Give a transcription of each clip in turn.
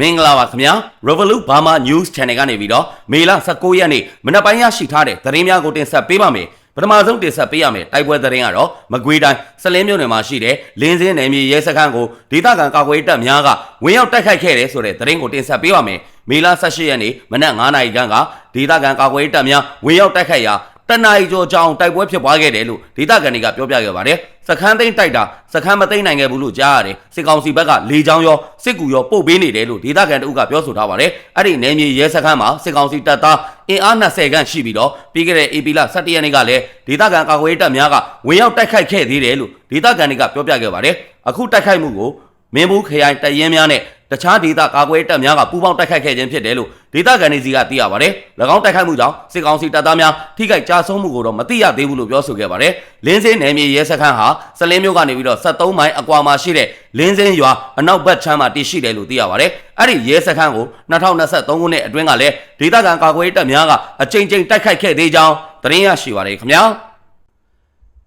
မင်္ဂလာပါခင်ဗျာ Revolut Burma News Channel ကနေပြီးတော့မေလ19ရက်နေ့မနက်ပိုင်းရရှိထားတဲ့သတင်းများကိုတင်ဆက်ပေးပါမယ်ပထမဆုံးတင်ဆက်ပေးရမယ်တိုက်ပွဲသတင်းကတော့မကွေးတိုင်းစလင်းမြို့နယ်မှာရှိတဲ့လင်းစင်းနယ်မြေရဲစခန်းကိုဒေသခံကာကွယ်ရေးတပ်များကဝင်ရောက်တိုက်ခိုက်ခဲ့တယ်ဆိုတဲ့သတင်းကိုတင်ဆက်ပေးပါမယ်မေလ18ရက်နေ့မနက်9:00နာရီခန့်ကဒေသခံကာကွယ်ရေးတပ်များဝင်ရောက်တိုက်ခိုက်ရာ တနအီကျော်ကြောင်တိုက်ပွဲဖြစ်ပွားခဲ့တယ်လို့ဒေသခံတွေကပြောပြခဲ့ပါတယ်စခန်းသိမ်းတိုက်တာစခန်းမသိမ်းနိုင်ခဲ့ဘူးလို့ကြားရတယ်စစ်ကောင်စီဘက်ကလေကြောင်းရောစစ်ကူရောပို့ပေးနေတယ်လို့ဒေသခံတအုပ်ကပြောဆိုထားပါတယ်အဲ့ဒီနယ်မြေရဲစခန်းမှာစစ်ကောင်စီတပ်သားအင်အား20ခန့်ရှိပြီးတော့ပြီးခဲ့တဲ့ AP လ17ရက်နေ့ကလည်းဒေသခံကာကွယ်ရေးတပ်များကဝင်ရောက်တိုက်ခိုက်ခဲ့သေးတယ်လို့ဒေသခံတွေကပြောပြခဲ့ပါတယ်အခုတိုက်ခိုက်မှုကိုမင်းဘူးခရိုင်တရင်များနဲ့တခြားဒေသကာကွယ်တပ်များကပူးပေါင်းတိုက်ခိုက်ခဲ့ခြင်းဖြစ်တယ်လို့ ဒေသခံတွေစီကသိရပါတယ်။၎င်းတိုက်ခိုက်မှုကြောင့်စစ်ကောင်စီတပ်သားများထိခိုက်ကြဆုံးမှုကိုတော့မသိရသေးဘူးလို့ပြောဆိုခဲ့ပါတယ်။လင်းစင်းနယ်မြေရဲစခန်းဟာစလင်းမြို့ကနေပြီးတော့73မိုင်အကွာမှာရှိတဲ့လင်းစင်းရွာအနောက်ဘက်ခြမ်းမှာတည်ရှိတယ်လို့သိရပါတယ်။အဲ့ဒီရဲစခန်းကို2023ခုနှစ်အတွင်းကလည်းဒေသခံကာကွယ်တပ်များကအကြိမ်ကြိမ်တိုက်ခိုက်ခဲ့သေးကြောင်းသတင်းရရှိပါတယ်ခင်ဗျာ။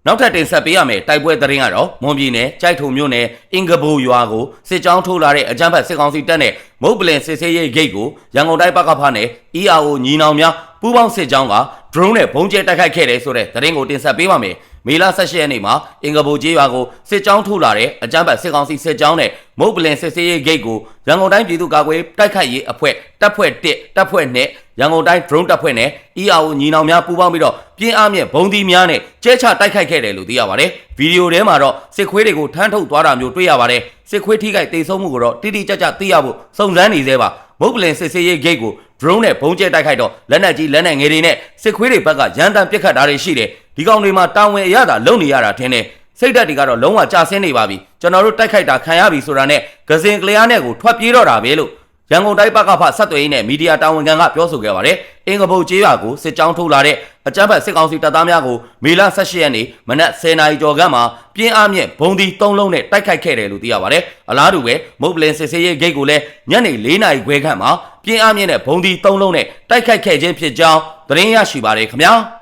နောက်ထပ်တင်ဆက်ပေးရမယ်တိုက်ပွဲသတင်းကတော့မွန်ပြည်နယ်ကြိုက်ထုံမြို့နယ်အင်္ဂဘိုရွာကိုစစ်ကြောင်းထိုးလာတဲ့အကြမ်းဖက်စစ်ကောင်စီတပ်နဲ့မုတ်ပလင်စစ်ဆေးရေးဂိတ်ကိုရန်ကုန်တိုင်းပကဖနဲ့ ERO ညီနောင်များပူးပေါင်းစစ်ကြောင်းက drone နဲ့ဘုံကျဲတိုက်ခိုက်ခဲ့တယ်ဆိုတဲ့သတင်းကိုတင်ဆက်ပေးပါမယ် မေလ18ရက်နေ့မှာအင်္ဂဘိုကျေးရွာကိုစစ်ကြောင်းထိုးလာတဲ့အကြမ်းဖက်စစ်ကောင်စီစစ်ကြောင်းနဲ့မုတ်ပလင်စစ်ဆေးရေးဂိတ်ကိုရန်ကုန်တိုင်းပြည်သူ့ကာကွယ်တိုက်ခိုက်ရေးအဖွဲ့တပ်ဖွဲ့1တပ်ဖွဲ့2ရန်ကုန်တိုင်း drone တပ်ဖွဲ့နဲ့ ERO ညီနောင်များပူးပေါင်းပြီးတော့ပြင်းအားမြင့်ဘုံဒီများနဲ့ကျဲချတိုက်ခိုက်ခဲ့တယ်လို့သိရပါတယ်။ဗီဒီယိုထဲမှာတော့စစ်ခွေးတွေကိုထမ်းထုတ်သွားတာမျိုးတွေ့ရပါတယ်။စစ်ခွေးထိခိုက်တိတ်ဆုံးမှုကိုတော့တိတိကျကျသိရဖို့စုံစမ်းနေသေးပါ။မုတ်ပလင်စစ်ဆေးရေးဂိတ်ကို drone နဲ့ဘုံကျဲတိုက်ခိုက်တော့လက်နက်ကြီးလက်နက်ငယ်တွေနဲ့စစ်ခွေးတွေဘက်ကရန်တမ်းပစ်ခတ်တာတွေရှိတယ်။ ဒီကောင်တွေမှာတာဝန်အရသာလုံနေရတာထင်တယ်။စိတ်ဓာတ်တွေကတော့လုံးဝကျဆင်းနေပါပြီကျွန်တော်တို့တိုက်ခိုက်တာခံရပြီဆိုတာနဲ့ဂစင်ကလျားနဲ့ကိုထွက်ပြေးတော့တာပဲလို့ရန်ကုန်တိုင်းပကဖဆက်သွယ်ရေးနဲ့မီဒီယာတာဝန်ခံကပြောဆိုခဲ့ပါတယ်။အင်္ဂဘုတ်ကျေးရွာကိုစစ်ကြောင်းထုတ်လာတဲ့အကြမ်းဖက်စစ်ကောင်စီတပ်သားများကိုမေလ18ရက်နေ့မနက်10:00နာရီကျော်ခန့်မှာပြင်းအားမြင့်ဘုံဒီ3လုံးနဲ့တိုက်ခိုက်ခဲ့တယ်လို့သိရပါတယ်။အလားတူပဲမုတ်ပလင်စစ်ဆေးရေးဂိတ်ကိုလည်းညနေ4:00နာရီခွဲခန့်မှာပြင်းအားမြင့်တဲ့ဘုံဒီ3လုံးနဲ့တိုက်ခိုက်ခဲ့ခြင်းဖြစ်ကြောင်းသတင်းရရှိပါတယ်ခင်ဗျာ။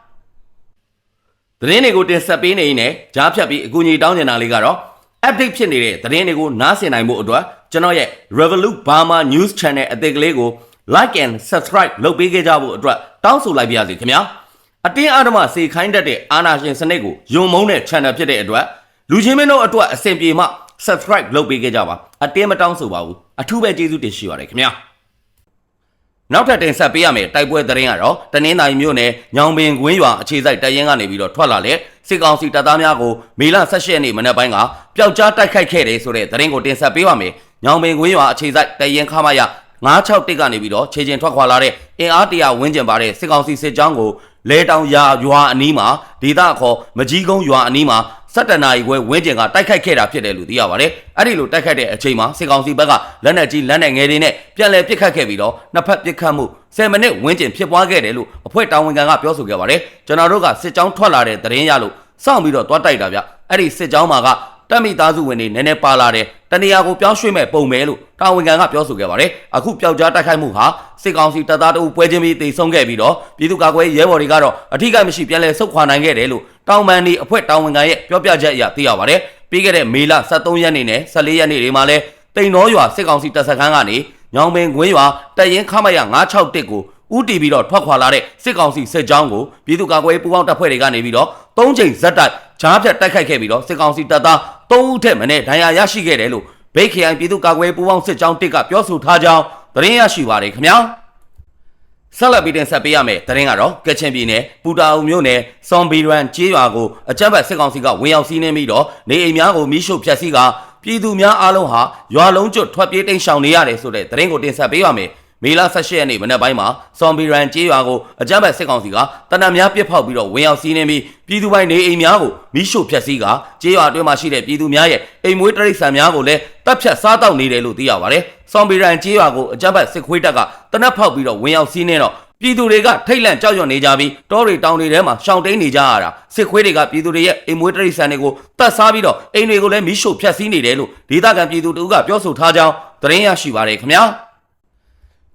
သတင်းတွေကိုတင်ဆက်ပေးနေရင်လည်းကြားဖြတ်ပြီးအကူအညီတောင်းနေတာလေးကတော့ update ဖြစ်နေတဲ့သတင်းတွေကိုနားဆင်နိုင်မှုအတွက်ကျွန်တော်ရဲ့ Revolut Burma News Channel အသစ်ကလေးကို like and subscribe လုပ်ပေးခဲ့ကြဖို့အတွက်တောင်းဆိုလိုက်ပါရစေခင်ဗျာအတင်းအဓမ္မစေခိုင်းတတ်တဲ့အာဏာရှင်စနစ်ကိုယုံမုန်းတဲ့ channel ဖြစ်တဲ့အတွက်လူချင်းမင်းတို့အတွက်အဆင်ပြေမှ subscribe လုပ်ပေးခဲ့ကြပါအတင်းမတောင်းဆိုပါဘူးအထူးပဲကျေးဇူးတင်ရှိပါတယ်ခင်ဗျာ နောက်ထပ်တင်ဆက်ပေးရမယ်တိုက်ပွဲသတင်းကတော့တနင်္သာရီမြို့နယ်ညောင်ပင်ကွင်းရွာအခြေစိုက်တပ်ရင်းကနေပြီးတော့ထွက်လာတဲ့စစ်ကောင်စီတပ်သားများကိုမေလ18ရက်နေ့မနက်ပိုင်းကပျောက်ကြားတိုက်ခိုက်ခဲ့တယ်ဆိုတဲ့သတင်းကိုတင်ဆက်ပေးပါမယ်။ညောင်ပင်ကွင်းရွာအခြေစိုက်တပ်ရင်းခမရ961ကနေပြီးတော့ခြေကျင်ထွက်ခွာလာတဲ့အင်အားတရာဝန်းကျင်ပါတဲ့စစ်ကောင်စီစစ်ကြောင်းကိုလဲတောင်ရွာရွာအနီးမှာဒေသခေါ်မကြီးကုန်းရွာအနီးမှာ 17နာရီခွဲဝင်းကျင်ကတိုက်ခိုက်ခဲ့တာဖြစ်တယ်လို့သိရပါတယ်။အဲ့ဒီလိုတိုက်ခိုက်တဲ့အချိန်မှာစစ်ကောင်စီဘက်ကလက်နက်ကြီးလက်နက်ငယ်တွေနဲ့ပြန်လည်ပစ်ခတ်ခဲ့ပြီးတော့နှစ်ဖက်ပစ်ခတ်မှု10မိနစ်ဝန်းကျင်ဖြစ်ပွားခဲ့တယ်လို့အဖွဲ့တာဝန်ခံကပြောဆိုခဲ့ပါတယ်။ကျွန်တော်တို့ကစစ်ကြောင်းထွက်လာတဲ့သတင်းရလို့စောင့်ပြီးတော့တွားတိုက်တာဗျ။အဲ့ဒီစစ်ကြောင်းမှာကတက်မိသားစုဝင်တွေနည်းနည်းပါလာတယ်တနေရာကိုပြောင်းရွှေ့မဲ့ပုံပဲလို့တာဝန်ခံကပြောဆိုခဲ့ပါတယ်အခုပျောက်ကြားတိုက်ခိုက်မှုဟာစစ်ကောင်စီတပ်သားတို့ပွဲချင်းပြီးတိတ်ဆုံးခဲ့ပြီးတော့ပြည်သူ့ကာကွယ်ရဲဘော်တွေကတော့အထူးကမရှိပြန်လဲဆုတ်ခွာနိုင်ခဲ့တယ်လို့ တောင်ပန်ဒီအဖွဲ့တာဝန်ခံရဲ့ပြောပြချက်အရသိရပါတယ်ပြီးခဲ့တဲ့မေလ23ရက်နေ့နဲ့14ရက်နေ့တွေမှာလဲတိန်တော်ရွာစစ်ကောင်စီတပ်စခန်းကနေညောင်ပင်ကွင်းရွာတရင်ခမရ961ကိုဦးတီပြီးတော့ထွက်ခွာလာတဲ့စစ်ကောင်စီစစ်ကြောင်းကိုပြည်သူ့ကာကွယ်ရေးပူးပေါင်းတပ်ဖွဲ့တွေကနေပြီးတော့၃ချိန်ဇက်တိုက်ဂျားဖြတ်တိုက်ခိုက်ခဲ့ပြီးတော့စစ်ကောင်စီတပ်သား၃ဦးထက်မနည်းဒဏ်ရာရရှိခဲ့တယ်လို့ဘိတ်ခရိုင်ပြည်သူ့ကာကွယ်ရေးပူးပေါင်းစစ်ကြောင်းတစ်ကပြောဆိုထားကြောင်းသတင်းရရှိပါတယ်ခင်ဗျာ ဆက်လက်ပြီးတင်ဆက်ပေးရမယ်သတင်းကတော့ကချင်ပြည်နယ်ပူတာအုံမြို့နယ်စွန်ဘီရန်ကျေးရွာကိုအကြမ်းဖက်စစ်ကောင်စီကဝင်ရောက်စီးနင်းပြီးတော့နေအိမ်များကိုမိရှို့ဖျက်ဆီးကပြည်သူများအားလုံးဟာရွာလုံးကျွတ်ထွက်ပြေးတိမ်းရှောင်နေရတယ်ဆိုတဲ့သတင်းကိုတင်ဆက်ပေးပါမယ် မေလ18ရက်နေ့မနက်ပိုင်းမှာစွန်ဘီရန်ကျေးရွာကိုအကြမ်းဖက်စစ်ကောင်စီကတနက်များပစ်ဖောက်ပြီးတော့ဝင်ရောက်စီးနှင်းပြီးပြည်သူပိုင်းနေအိမ်များကိုမိရှို့ဖျက်ဆီးကကျေးရွာအတွင်းမှာရှိတဲ့ပြည်သူများရဲ့အိမ်မွေးတရိษံများကိုလည်းတပ်ဖြတ်စားတောက်နေတယ်လို့သိရပါတယ်။စွန်ဘီရန်ကျေးရွာကိုအကြမ်းဖက်စစ်ခွေးတပ်ကတနက်ဖောက်ပြီးတော့ဝင်ရောက်စီးနှင်းတော့ပြည်သူတွေကထိတ်လန့်ကြောက်ရွံ့နေကြပြီးတောတွေတောင်တွေထဲမှာရှောင်တိန်နေကြရတာစစ်ခွေးတွေကပြည်သူတွေရဲ့အိမ်မွေးတရိษံတွေကိုတတ်စားပြီးတော့အိမ်တွေကိုလည်းမိရှို့ဖျက်ဆီးနေတယ်လို့ဒေသခံပြည်သူတို့ကပြောဆိုထားကြောင်းသတင်းရရှိပါတယ်ခင်ဗျာ။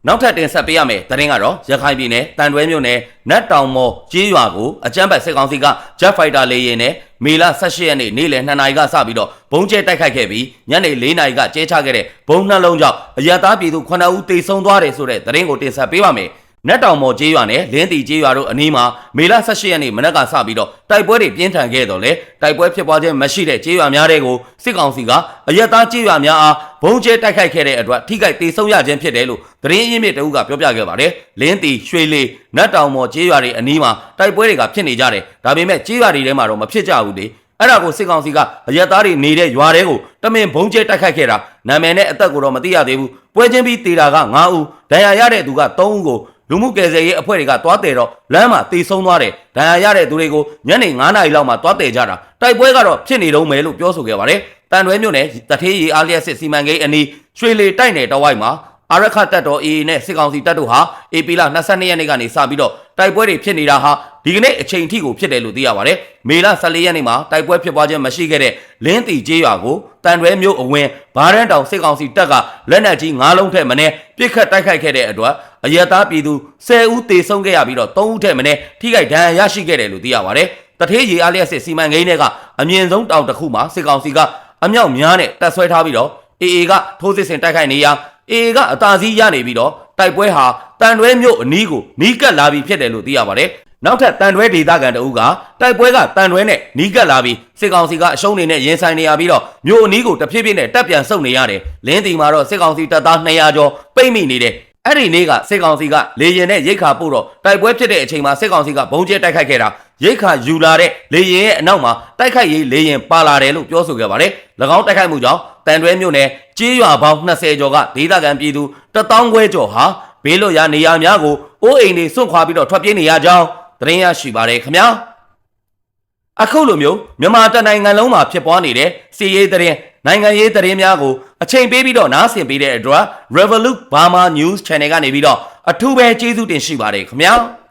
နောက်ထပ်တင်ဆက်ပေးရမယ်သတင်းကတော့ရခိုင်ပြည်နယ်တန်တွဲမြို့နယ်နတ်တောင်မော်ကျေးရွာကိုအကြမ်းဖက်စစ်ကောင်စီက Jet Fighter လေယာဉ်နဲ့မေလ18ရက်နေ့နေ့လယ်2နာရီကစပြီးတော့ဘုံကျဲတိုက်ခိုက်ခဲ့ပြီးညနေ4နာရီကကျဲချခဲ့တဲ့ဘုံနှလုံးကြောင့်အရတားပြည်သူ9ဦးတေဆုံးသွားတယ်ဆိုတဲ့သတင်းကိုတင်ဆက်ပေးပါမယ်။ နတ်တောင်မော်ကျေးရွာနဲ့လင်းတီကျေးရွာတို့အနီးမှာမေလ18ရက်နေ့မနက်ကစပြီးတော့တိုက်ပွဲတွေပြင်းထန်ခဲ့တော့လေတိုက်ပွဲဖြစ်ပွားခြင်းမရှိတဲ့ကျေးရွာများတွေကိုစစ်ကောင်စီကအရက်သားကျေးရွာများအားဘုံကျဲတိုက်ခိုက်ခဲ့တဲ့အတွက်ထိခိုက်ဒေဆုံးရခြင်းဖြစ်တယ်လို့သတင်းရင်းမြစ်တအုပ်ကပြောပြခဲ့ပါတယ်။လင်းတီရွှေလီနတ်တောင်မော်ကျေးရွာတွေအနီးမှာတိုက်ပွဲတွေကဖြစ်နေကြတယ်။ဒါပေမဲ့ကျေးရွာတွေထဲမှာတော့မဖြစ်ကြဘူးလေ။အဲ့ဒါကိုစစ်ကောင်စီကအရက်သားတွေနေတဲ့ရွာတွေကိုတမင်ဘုံကျဲတိုက်ခိုက်ခဲ့တာနာမည်နဲ့အသက်ကိုတော့မသိရသေးဘူး။ပွဲချင်းပြီးတေတာက9ဦးဒဏ်ရာရတဲ့သူက3ဦးကို လူမှုကယ်ဆယ်ရေးအဖွဲ့တွေကတွားတယ်တော့လမ်းမှာတေဆုံးသွားတယ်ဒဏ်ရာရတဲ့သူတွေကိုညနေ9နာရီလောက်မှာတွားတယ်ကြတာတိုက်ပွဲကတော့ဖြစ်နေတော့မယ်လို့ပြောဆိုခဲ့ပါတယ်တန်တွဲမြို့နယ်တထေးရီအားလျက်စစ်စီမံကိန်းအနီးရွှေလေတိုက်နယ်တဝိုက်မှာ အာရခတ်တပ်တော် AA နဲ့စစ်ကောင်စီတပ်တို့ဟာ AP လ22ရက်နေ့ကနေစပြီးတော့တိုက်ပွဲတွေဖြစ်နေတာဟာဒီကနေ့အချိန်ထိကိုဖြစ်တယ်လို့သိရပါတယ်။မေလ14ရက်နေ့မှာတိုက်ပွဲဖြစ်ပွားခြင်းမရှိခဲ့တဲ့လင်းတီကျေးရွာကိုတန်တွဲမြို့အဝင်ဘားရန်တောင်စစ်ကောင်စီတပ်ကလက်နက်ကြီး9လုံးထက်မနည်းပစ်ခတ်တိုက်ခိုက်ခဲ့တဲ့အတွက်အရက်သားပြည်သူ10ဦးသေဆုံးခဲ့ရပြီးတော့3ဦးထက်မနည်းထိခိုက်ဒဏ်ရာရရှိခဲ့တယ်လို့သိရပါတယ်။တထေးရီအားလျက်စစ်စီမံကိန်းတွေကအမြင့်ဆုံးတောင်တစ်ခုမှာစစ်ကောင်စီကအမြောက်များနဲ့တပ်ဆွဲထားပြီးတော့ AA ကထိုးစစ်ဆင်တိုက်ခိုက်နေရာ AA ကအသာစီးရနေပြီးတော့တိုက်ပွဲဟာတန်တွဲမြို့အနီးကိုနီးကပ်လာပြီးဖြစ်တယ်လို့သိရပါတယ်။နောက်ထပ်တန်တွဲဒေသခံတအုပ်ကတိုက်ပွဲကတန်တွဲနဲ့နီးကပ်လာပြီးစစ်ကောင်စီကအရှုံးနေနဲ့ရင်ဆိုင်နေရပြီးတော့မြို့အနီးကိုတဖြည်းဖြည်းနဲ့တက်ပြန်ဆုတ်နေရတယ်။လင်းတီမှာတော့စစ်ကောင်စီတပ်သား200ကျော်ပိတ်မိနေတယ်။အဲ့ဒီနေ့ကစစ်ကောင်စီကလေရင်နဲ့ရိတ်ခါပို့တော့တိုက်ပွဲဖြစ်တဲ့အချိန်မှာစစ်ကောင်စီကဘုံကျဲတိုက်ခိုက်ခဲ့တာရိတ်ခါယူလာတဲ့လေရင်ရဲ့အနောက်မှာတိုက်ခိုက်ရေးလေရင်ပါလာတယ်လို့ပြောဆိုခဲ့ပါတယ်။၎င်းတိုက်ခိုက်မှုကြောင့်တန်တွဲမြို့နယ် ကြေးရွာပေါင်း20ကျော်ကဒေသခံပြည်သူ1000ခွဲကျော်ဟာဘေးလွတ်ရာနေရာများကိုအိုးအိမ်တွေစွန့်ခွာပြီးတော့ထွက်ပြေးနေရကြောင်းသတင်းရရှိပါတယ်ခင်ဗျာ။အခုလိုမျိုးမြန်မာတိုင်းနိုင်ငံလုံးမှာဖြစ်ပွားနေတဲ့စီးရေးသတင်းနိုင်ငံရေးသတင်းများကိုအချိန်ပေးပြီးတော့နားဆင်ပေးတဲ့အတွက် Revolut Burma News Channel ကနေပြီးတော့အထူးပဲကျေးဇူးတင်ရှိပါတယ်ခင်ဗျာ။